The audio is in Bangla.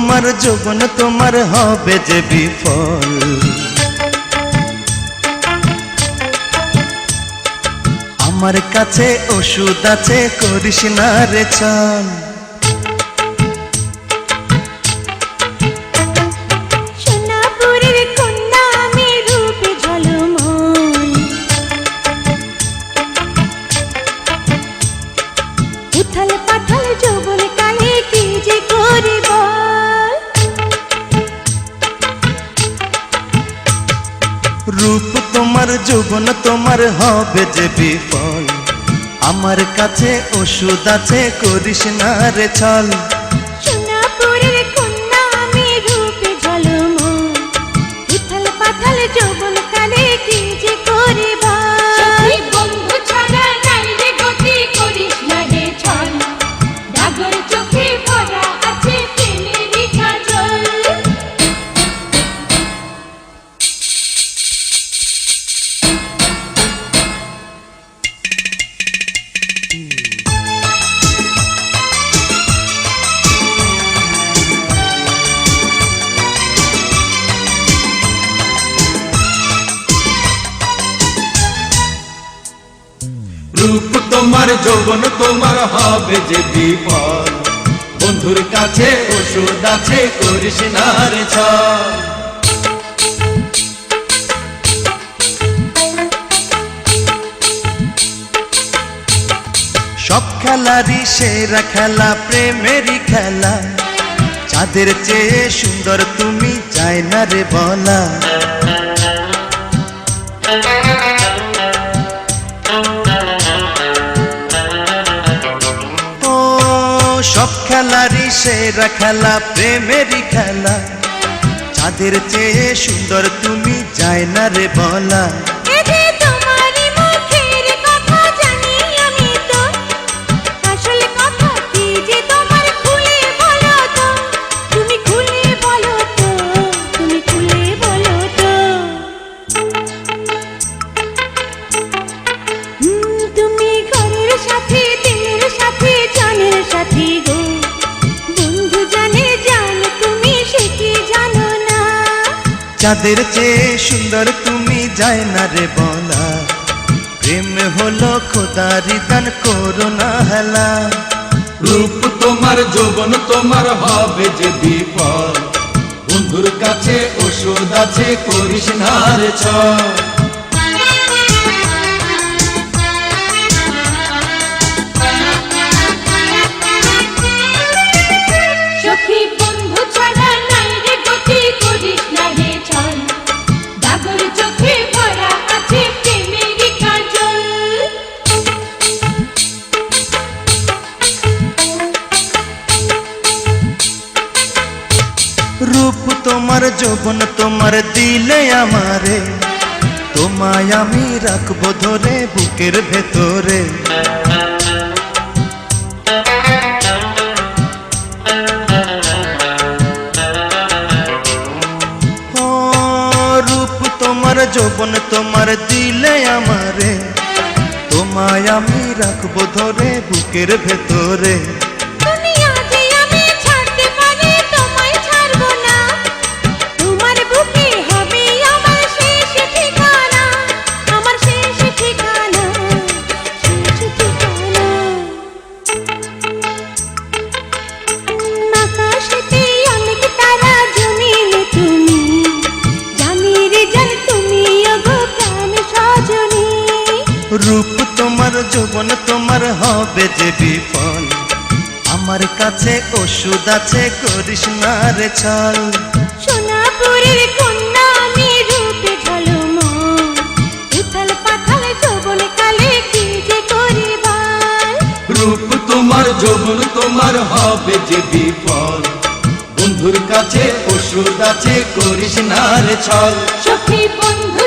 তোমার যৌবন তোমার হবে যে বিফল। আমার কাছে ওষুধ আছে, করিস না রে চল উথাল পাথাল যৌবন তোমার জীবন তোমার হবে যে বিফল। আমার কাছে ওষুধ আছে করিস না রে চল যৌবন তোমার হবে যে বিপদ। বন্ধুর কাছে ওষুধ আছে, করিস না রে সব খেলারই সেরা খেলা, প্রেমেরই খেলা। চাঁদের চেয়ে সুন্দর তুমি চাই না রে বলা। সেরা খেলা প্রেমেরই খেলা। চাঁদের চেয়ে সুন্দর তুমি যায় না রে বলা। চাঁদের চেয়ে সুন্দর তুমি যায় না রে বলা। প্রেম হলো খোদারি দান, করো না হেলা। রূপ তোমার, যৌবন তোমার হবে যে বিপদ। বন্ধুর কাছে, ওষুধ আছে, করিস না রে ছল তোমার যৌবন, তোমার দিলে আমারে। তোমায় আমি রাখব ধরে বুকের ভেতরে। রূপ তোমার যৌবন, তোমার দিলে আমারে। তোমায় আমি রাখব ধরে বুকের ভেতরে। কাছে ওষুধ আছে করিস না রে ছল। সোনাপুরের কন্যা আমি রূপে ঝলমল উথাল পাথাল যৌবন কালে কি যে করিবার? রূপ তোমার যৌবন তোমার হবে যে বিপদ বন্ধুর কাছে ওষুধ আছে করিস না রে ছল। সখী বন্ধু